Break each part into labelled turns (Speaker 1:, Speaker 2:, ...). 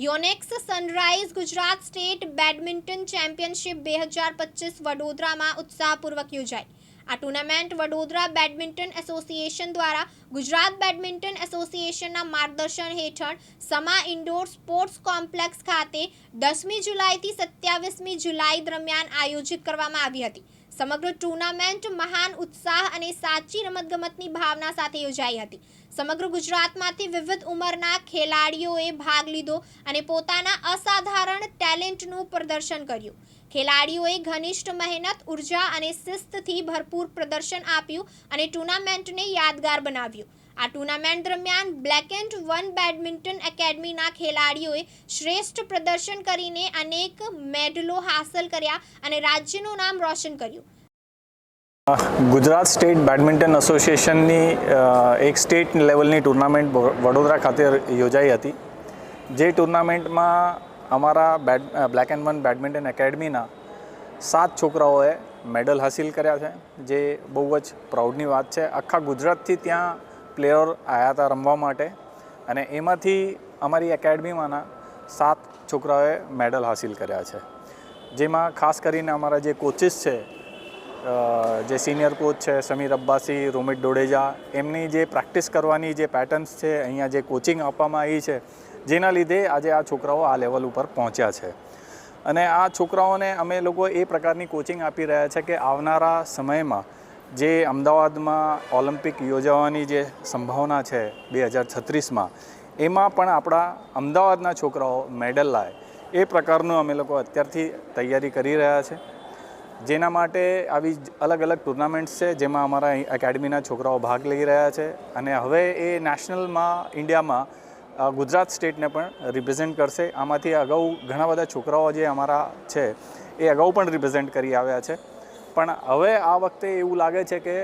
Speaker 1: Yonex sunrise Gujarat state badminton championship બે હજાર પચીસ વડોદરામાં ઉત્સાહપૂર્વક યોજાઈ. આ ટુર્નામેન્ટ વડોદરા બેડમિન્ટન એસોસિએશન દ્વારા ગુજરાત બેડમિન્ટન એસોસિએશનના માર્ગદર્શન હેઠળ સમા ઇન્ડોર સ્પોર્ટ્સ કોમ્પ્લેક્સ ખાતે દસમી જુલાઈથી સત્યાવીસમી જુલાઈ દરમિયાન આયોજિત કરવામાં આવી હતી. સમગ્ર ટુર્નામેન્ટ મહાન ઉત્સાહ અને સાચી રમતગમતની ભાવના સાથે યોજાઈ હતી. સમગ્ર ગુજરાતમાંથી વિવિધ ઉંમરના ખેલાડીઓએ ભાગ લીધો અને પોતાના અસાધારણ ટેલેન્ટનું પ્રદર્શન કર્યું. ખેલાડીઓએ ઘનિષ્ઠ મહેનત, ઊર્જા અને શિસ્તથી ભરપૂર પ્રદર્શન આપ્યું અને ટુર્નામેન્ટને યાદગાર બનાવ્યું. આ ટુર્નામેન્ટ દરમિયાન બ્લેક એન્ડ વન બેડમિન્ટન એકેડમીના ખેલાડીઓએ શ્રેષ્ઠ પ્રદર્શન કરીને અનેક મેડલો હાંસલ કર્યા અને રાજ્યનું નામ રોશન કર્યું.
Speaker 2: ગુજરાત સ્ટેટ બેડમિન્ટન એસોસિએશનની એક સ્ટેટ લેવલની ટુર્નામેન્ટ વડોદરા ખાતે યોજાઈ હતી. જે ટુર્નામેન્ટમાં અમારા bad black and one badminton એકેડમીના સાત છોકરાઓએ મેડલ હાસિલ કર્યા છે, જે બહુ જ પ્રાઉડની વાત છે. આખા ગુજરાતથી ત્યાં પ્લેયર આવ્યા હતા રમવા માટે અને એમાંથી અમારી એકેડમીમાંના સાત છોકરાઓએ મેડલ હાસિલ કર્યા છે. જેમાં ખાસ કરીને અમારા જે કોચિસ છે જે સિનિયર કોચ છે, સમીર અબ્બાસી, રોમિત ડોડેજા, એમની જે પ્રેક્ટિસ કરવાની જે પેટર્ન્સ છે, અહીંયા જે કોચિંગ આપવામાં આવી છે, જેના લીધે આજે આ છોકરાઓ આ લેવલ ઉપર પહોંચ્યા છે. અને આ છોકરાઓને અમે લોકો એ પ્રકારની કોચિંગ આપી રહ્યા છે કે આવનારા સમયમાં જે અમદાવાદમાં ઓલિમ્પિક યોજાવાની જે સંભાવના છે બે હજાર છત્રીસમાં, એમાં પણ આપણા અમદાવાદના છોકરાઓ મેડલ લાવે એ પ્રકારનું અમે લોકો અત્યારથી તૈયારી કરી રહ્યા છે. જેના માટે આવી અલગ અલગ ટુર્નામેન્ટ્સ છે, જેમાં અમારા એકેડમીના છોકરાઓ ભાગ લઈ રહ્યા છે અને હવે એ નેશનલમાં, ઇન્ડિયામાં ગુજરાત સ્ટેટને પણ રિપ્રેઝેન્ટ કરશે. આમાંથી અગાઉ ઘણા બધા છોકરાઓ જે અમારા છે, એ અગાઉ પણ રિપ્રેઝેન્ટ કરી આવ્યા છે. પણ હવે આ વખતે એવું લાગે છે કે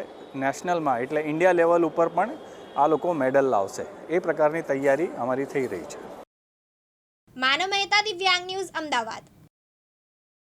Speaker 2: નેશનલમાં એટલે ઇન્ડિયા લેવલ ઉપર પણ આ લોકો મેડલ લાવશે. એ પ્રકારની તૈયારી અમારી થઈ રહી છે.
Speaker 1: માનવ મહેતા દિવ્યાંગ ન્યૂઝ અમદાવાદ.